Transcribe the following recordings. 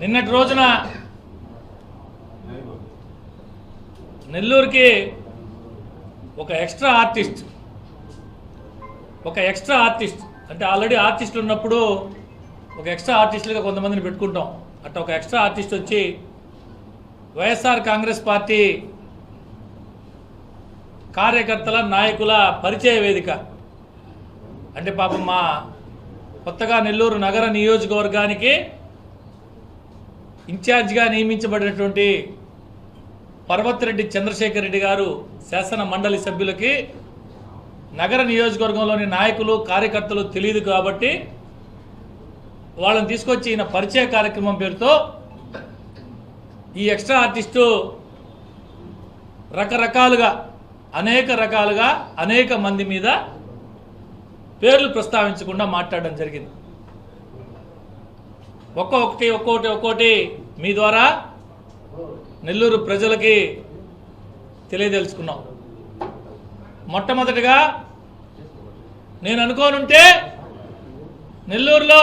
నిన్నటి రోజున నెల్లూరుకి ఒక ఎక్స్ట్రా ఆర్టిస్ట్ ఒక ఎక్స్ట్రా ఆర్టిస్ట్ అంటే ఆల్రెడీ ఆర్టిస్టులు ఉన్నప్పుడు ఒక ఎక్స్ట్రా ఆర్టిస్టులుగా కొంతమందిని పెట్టుకుంటాం. అట్లా ఒక ఎక్స్ట్రా ఆర్టిస్ట్ వచ్చి వైఎస్ఆర్ కాంగ్రెస్ పార్టీ కార్యకర్తల నాయకుల పరిచయ వేదిక. అంటే పాపం మా కొత్తగా నెల్లూరు నగర నియోజకవర్గానికి ఇన్ఛార్జిగా నియమించబడినటువంటి పర్వతిరెడ్డి చంద్రశేఖర్ రెడ్డి గారు శాసన మండలి సభ్యులకి నగర నియోజకవర్గంలోని నాయకులు కార్యకర్తలు తెలియదు కాబట్టి వాళ్ళని తీసుకొచ్చి ఈయన పరిచయ కార్యక్రమం పేరుతో ఈ ఎక్స్ట్రా ఆర్టిస్టు రకరకాలుగా అనేక రకాలుగా అనేక మంది మీద పేర్లు ప్రస్తావించకుండా మాట్లాడడం జరిగింది. ఒక్కొక్కటి ఒక్కొక్కటి ఒక్కొక్కటి మీ ద్వారా నెల్లూరు ప్రజలకి తెలియదలుచుకున్నాం. మొట్టమొదటిగా నేను అనుకోనుంటే నెల్లూరులో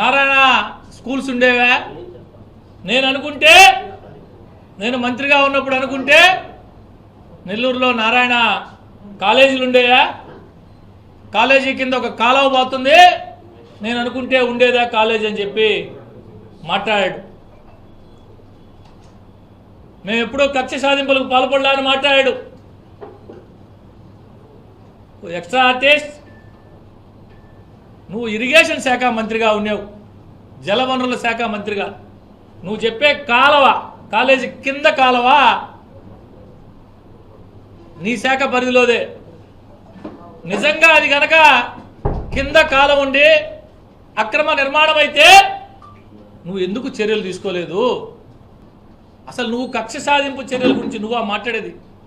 నారాయణ స్కూల్స్ ఉండేవా? నేను అనుకుంటే నేను మంత్రిగా ఉన్నప్పుడు అనుకుంటే నెల్లూరులో నారాయణ కాలేజీలు ఉండేవా కాలేజీ కింద ఒక కాలువ పోతుంది. నేను అనుకుంటే ఉండేదా కాలేజ్ అని చెప్పి మాట్లాడాడు. మేము ఎప్పుడో కక్ష సాధింపులకు పాల్పడలా అని మాట్లాడాడు ఎక్స్ట్రా ఆర్టిస్ట్ నువ్వు ఇరిగేషన్ శాఖ మంత్రిగా ఉన్నావు. జలవనరుల శాఖ మంత్రిగా. నువ్వు చెప్పే కాలవ కాలేజీ కింద కాలవ నీ శాఖ పరిధిలోదే. నిజంగా అది గనక కింద కాలం ఉండి అక్రమ నిర్మాణం అయితే నువ్వు ఎందుకు చర్యలు తీసుకోలేదు? అసలు నువ్వు కక్ష సాధింపు చర్యల గురించి నువ్వు మాట్లాడేది.